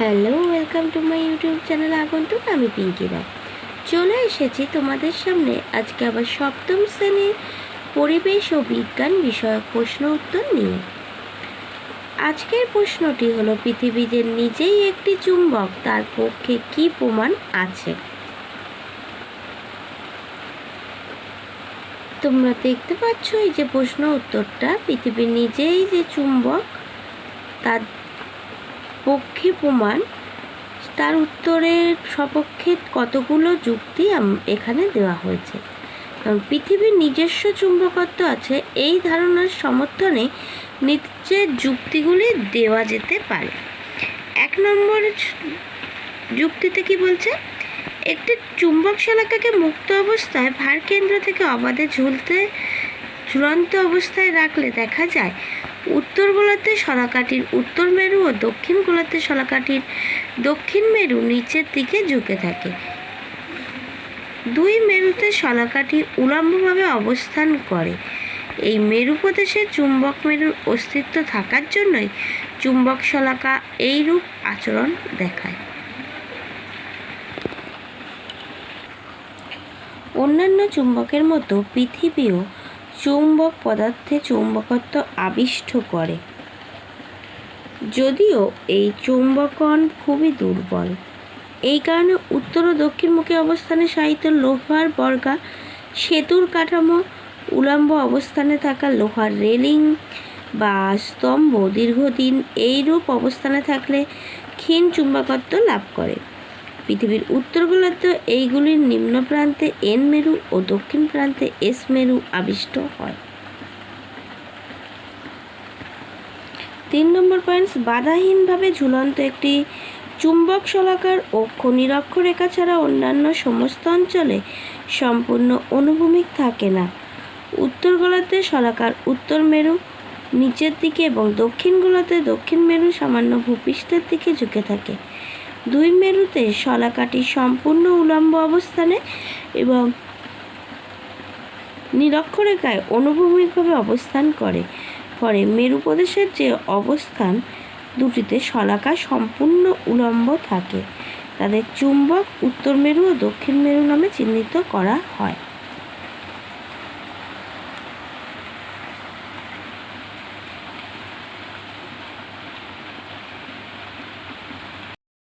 Hello welcome to my YouTube channel আগন্তুক, আমি পিঙ্কি রায়। চলে এসেছি তোমাদের সামনে। আজকে আবার সপ্তম শ্রেণির পরিবেশ ও বিজ্ঞান বিষয়ক প্রশ্ন উত্তর নিয়ে। আজকের প্রশ্নটি হলো পৃথিবী যে নিজেই একটি চুম্বক, তার পক্ষে কি প্রমাণ আছে? তোমরা দেখতে পাচ্ছ এই যে প্রশ্ন উত্তরটা, পৃথিবী নিজেই যে চুম্বক, তার পক্ষে প্রমাণ, তার উত্তরের সপক্ষে কতগুলো যুক্তি এখানে দেওয়া হয়েছে। কারণ পৃথিবীর নিজস্ব চুম্বকত্ব আছে, এই ধারণার সমর্থনে নিচের যুক্তিগুলি দেওয়া যেতে পারে। এক নম্বর যুক্তিতে কি বলছে? একটি চুম্বক শলাকাকে মুক্ত অবস্থায় ভার কেন্দ্র থেকে অবাধে ঝুলতে, ঝুলন্ত অবস্থায় রাখলে দেখা যায় উত্তর গোলার্ধে শলাকাটির উত্তর মেরু ও দক্ষিণ গোলার্ধে শলাকাটির দক্ষিণ মেরু নিচের দিকে ঝুঁকে থাকে। দুই মেরুতে শলাকাটি উলম্বভাবে অবস্থান করে। এই মেরু প্রদেশে চুম্বক মেরুর অস্তিত্ব থাকার জন্যই চুম্বক শলাকা এইরূপ আচরণ দেখায়। অন্যান্য চুম্বকের মতো পৃথিবীও চুম্বক পদার্থে চুম্বকত্ব আবিষ্ট করে। যদিও এই চুম্বকন খুবই দুর্বল। এই কারণে উত্তর ও দক্ষিণমুখী অবস্থানে সাহিত্য লোহার বর্গা, সেতুর কাঠামো, উলম্ব অবস্থানে থাকা লোহার রেলিং বা স্তম্ভ দীর্ঘদিন এইরূপ অবস্থানে থাকলে ক্ষীণ চুম্বকত্ব লাভ করে। পৃথিবীর উত্তর গোলার্ধ এইগুলির নিম্ন প্রান্তে এন মেরু ও দক্ষিণ প্রান্তে এস মেরু আবিষ্ট হয়। তিন নম্বর পয়েন্টস, বাধাহীনভাবে ঝুলন্ত একটি চুম্বক শলাকার অক্ষ নিরক্ষরেখা ছাড়া অন্যান্য সমস্ত অঞ্চলে সম্পূর্ণ অনুভূমিক থাকে না। উত্তর গোলার্ধে শলাকার উত্তর মেরু, নিচের দিকে এবং দক্ষিণ গোলার্ধে দক্ষিণ মেরু সামান্য ভূপৃষ্ঠের দিকে ঝুঁকে থাকে। দুই মেরুতে শলাকাটি সম্পূর্ণ উলম্ব অবস্থানে এবং নিরক্ষরেখায় অনুভূমিকভাবে অবস্থান করে। পরে মেরু প্রদেশের যে অবস্থান, দুটিতে শলাকা সম্পূর্ণ উলম্ব থাকে। তাদের চুম্বক উত্তর মেরু ও দক্ষিণ মেরু নামে চিহ্নিত করা হয়।